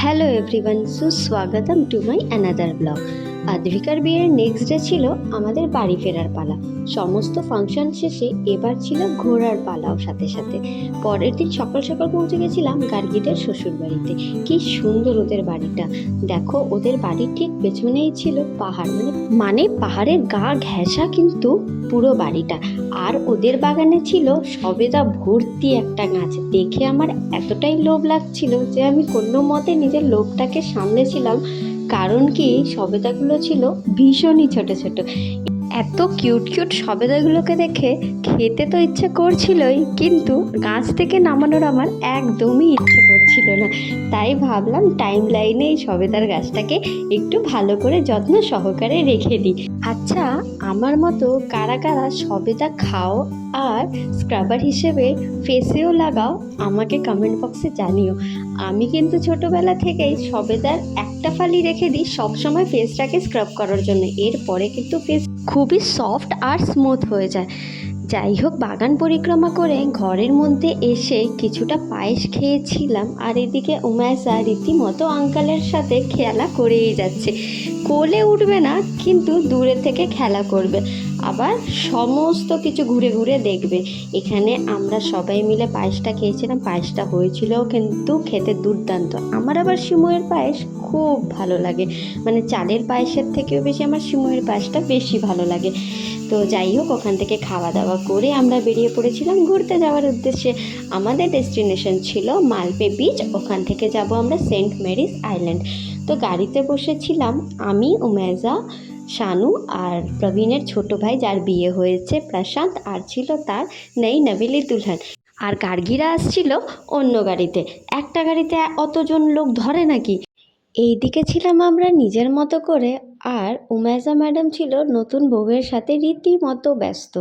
Hello everyone సుస్వాగతం to my another blog আদ্রিকার বিয়ের নেক্সট ডে ছিল আমাদের বাড়ি ফেরার পালা। সমস্ত ফাংশন শেষে এবার ছিল ঘোরার পালাও সাথে সাথে। পরের দিন সকাল সকাল পৌঁছে গেছিলাম গার্গিদের শ্বশুর বাড়িতে কি সুন্দর ওদের বাড়িটা। দেখো, ওদের বাড়ির ঠিক পেছনেই ছিল পাহাড়। মানে মানে পাহাড়ের গা ঘেঁষা কিন্তু পুরো বাড়িটা। আর ওদের বাগানে ছিল সবেদা ভর্তি একটা গাছ। দেখে আমার এতটাই লোভ লাগছিল যে আমি কোনো মতে নিজের লোভটাকে সামলেছিলাম কারণ কি সবেদাগুলো ছিল ভীষণই ছোট ছোট। এত কিউট কিউট সবেদাগুলোকে দেখে খেতে তো ইচ্ছে করছিলই, কিন্তু গাছ থেকে নামানোর আমার একদমই ইচ্ছে করছিল না। তাই ভাবলাম টাইম লাইনে এই সবেদার গাছটাকে একটু ভালো করে যত্ন সহকারে রেখে দিই। আচ্ছা আমার মতো কারা কারা সবেদা খাও আর স্ক্রাবার হিসেবে ফেসেও লাগাও, আমাকে কমেন্ট বক্সে জানিও। আমি কিন্তু ছোটোবেলা থেকেই সবেদার একটা ফালি রেখে দিই সবসময় ফেসটাকে স্ক্রাব করার জন্য। এরপরে কিন্তু ফেস খুবই সফট আর স্মুথ হয়ে যায়। যাই হোক বাগান পরিক্রমা করে ঘরের মধ্যে এসে কিছুটা পায়েস খেয়েছিলাম আর এদিকে উমায়সা রীতিমতো আঙ্কালের সাথে খেলা করেই যাচ্ছে। কোলে উঠবে না, কিন্তু দূরে থেকে খেলা করবে। আবার সমস্ত কিছু ঘুরে ঘুরে দেখবে। এখানে আমরা সবাই মিলে পায়েসটা খেয়েছিলাম, পায়েসটা হয়েছিল কিন্তু খেতে দুর্দান্ত। আমার আবার সিময়ের পায়েস খুব ভালো লাগে। মানে চালের পায়েসের থেকেও বেশি আমার সিময়ের পায়েসটা বেশি ভালো লাগে। তো যাই হোক, ওখান থেকে খাওয়া দাওয়া করে আমরা বেরিয়ে পড়েছিলাম ঘুরতে যাওয়ার উদ্দেশ্যে। আমাদের ডেস্টিনেশন ছিল মালপে বিচ, ওখান থেকে যাব আমরা সেন্ট মেরিস আইল্যান্ড। তো গাড়িতে বসেছিলাম আমি, উমেজা, শানু আর প্রবীণের ছোট ভাই যার বিয়ে হয়েছে প্রশান্ত আর ছিল তার নেই নবিলি দুলহান। আর গার্গিরা আসছিল অন্য গাড়িতে। একটা গাড়িতে অতজন লোক ধরে নাকি? এইদিকে ছিলাম আমরা নিজের মতো করে, আর উমেজা ম্যাডাম ছিল নতুন বউয়ের সাথে রীতিমতো ব্যস্ত।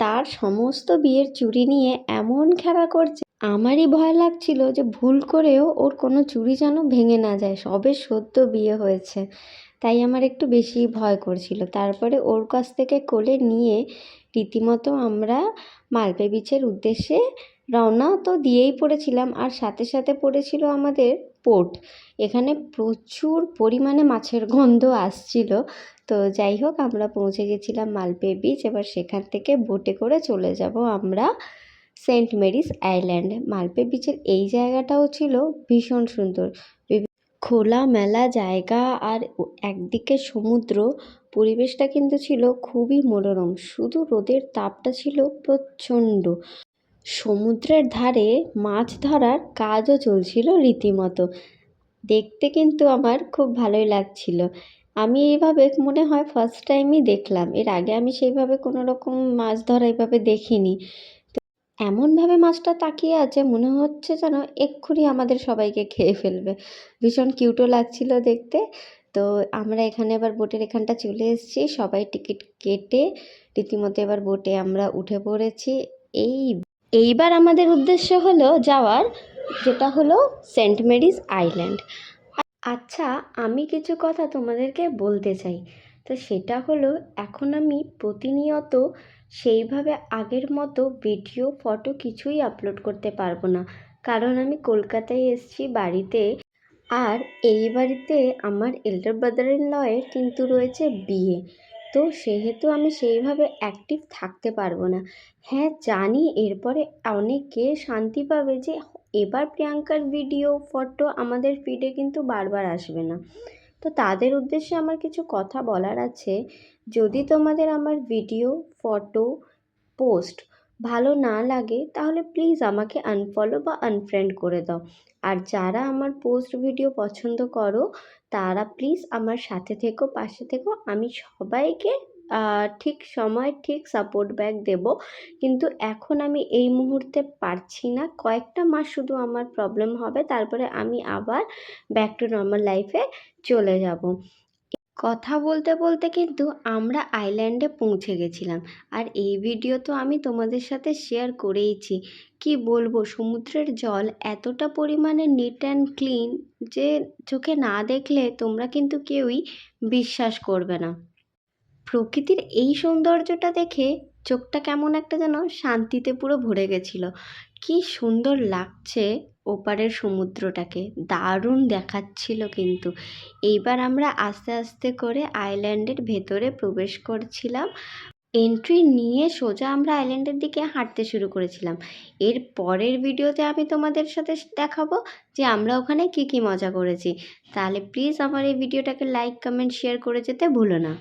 তার সমস্ত বিয়ের চুরি নিয়ে এমন খেলা করছে, আমারই ভয় লাগছিল যে ভুল করেও ওর কোনো চুরি যেন ভেঙে না যায়, সবে সদ্য বিয়ে হয়েছে। তাই আমার একটু বেশি ভয় করছিল। তারপরে ওর কাছ থেকে কোলে নিয়ে রীতিমতো আমরা মালপে বিচের উদ্দেশ্যে রওনা তো দিয়েই পড়েছিলাম, আর সাথে সাথে পড়েছিল আমাদের পোর্ট। এখানে প্রচুর পরিমাণে মাছের গন্ধ আসছিল। তো যাই হোক, আমরা পৌঁছে গেছিলাম মালপে বিচ এবার সেখান থেকে বোটে করে চলে যাব আমরা সেন্ট মেরিস আইল্যান্ড মালপে বিচের এই জায়গাটাও ছিল ভীষণ সুন্দর। খোলা মেলা জায়গা আর একদিকে সমুদ্র, পরিবেশটা কিন্তু ছিল খুবই মনোরম। শুধু রোদের তাপটা ছিল প্রচণ্ড। সমুদ্রের ধারে মাছ ধরার কাজও চলছিল রীতিমতো। দেখতে কিন্তু আমার খুব ভালোই লাগছিল। আমি এইভাবে মনে হয় ফার্স্ট টাইমই দেখলাম। এর আগে আমি সেইভাবে কোনো রকম মাছ ধরা এইভাবে দেখিনি। তো এমনভাবে মাছটা তাকিয়ে আছে, মনে হচ্ছে যেন এক্ষুনি আমাদের সবাইকে খেয়ে ফেলবে। ভীষণ কিউটও লাগছিল দেখতে। তো আমরা এখানে এবার বোটের এখানটা চলে এসেছি। সবাই টিকিট কেটে রীতিমতো এবার বোটে আমরা উঠে পড়েছি। এই এইবার আমাদের উদ্দেশ্য হলো যাওয়ার, যেটা হলো সেন্ট মেরিস আইল্যান্ড। আচ্ছা আমি কিছু কথা তোমাদেরকে বলতে চাই। তো সেটা হলো, এখন আমি প্রতিনিয়ত সেইভাবে আগের মতো ভিডিও, ফটো কিছুই আপলোড করতে পারব না। কারণ আমি কলকাতায় এসেছি বাড়িতে, আর এই বাড়িতে আমার এল্ডার ব্রাদার ইন লয়ের কিন্তু রয়েছে বিয়ে। তো সেহেতু আমি সেইভাবে অ্যাক্টিভ থাকতে পারব না। হ্যাঁ জানি এরপরে অনেকে শান্তি পাবে যে এবার প্রিয়াঙ্কার ভিডিও ফটো আমাদের ফিডে কিন্তু বারবার আসবে না। তো তাদের উদ্দেশ্যে আমার কিছু কথা বলার আছে। যদি তোমাদের আমার ভিডিও ফটো পোস্ট ভালো না লাগে, তাহলে প্লিজ আমাকে আনফলো বা আনফ্রেন্ড করে দাও। আর যারা আমার পোস্ট ভিডিও পছন্দ করো, তারা প্লিজ আমার সাথে থেকো, পাশে থেকো। আমি সবাইকে ঠিক সময়, ঠিক সাপোর্ট ব্যাক দেবো। কিন্তু এখন আমি এই মুহূর্তে পারছি না। কয়েকটা মাস শুধু আমার প্রবলেম হবে, তারপরে আমি আবার ব্যাক টু নর্মাল লাইফে চলে যাব। কথা বলতে বলতে কিন্তু আমরা আইল্যান্ডে পৌঁছে গেছিলাম। আর এই ভিডিও তো আমি তোমাদের সাথে শেয়ার করেইছি। কি বলব, সমুদ্রের জল এতটা পরিমাণে নিট অ্যান্ড ক্লিন যে চোখে না দেখলে তোমরা কিন্তু কেউই বিশ্বাস করবে না। প্রকৃতির এই সৌন্দর্যটা দেখে চোখটা কেমন একটা যেন শান্তিতে পুরো ভরে গেছিল। কি সুন্দর লাগছে ওপারের সমুদ্রটাকে। দারুণ দেখাচ্ছিল কিন্তু। এইবার আমরা আস্তে আস্তে করে আইল্যান্ডের ভেতরে প্রবেশ করছিলাম। এন্ট্রি নিয়ে সোজা আমরা আইল্যান্ডের দিকে হাঁটতে শুরু করেছিলাম। এর পরের ভিডিওতে আমি তোমাদের সাথে দেখাবো যে আমরা ওখানে কি কি মজা করেছি। তাহলে প্লিজ আমার এই ভিডিওটাকে লাইক, কমেন্ট, শেয়ার করে যেতে ভুলো না।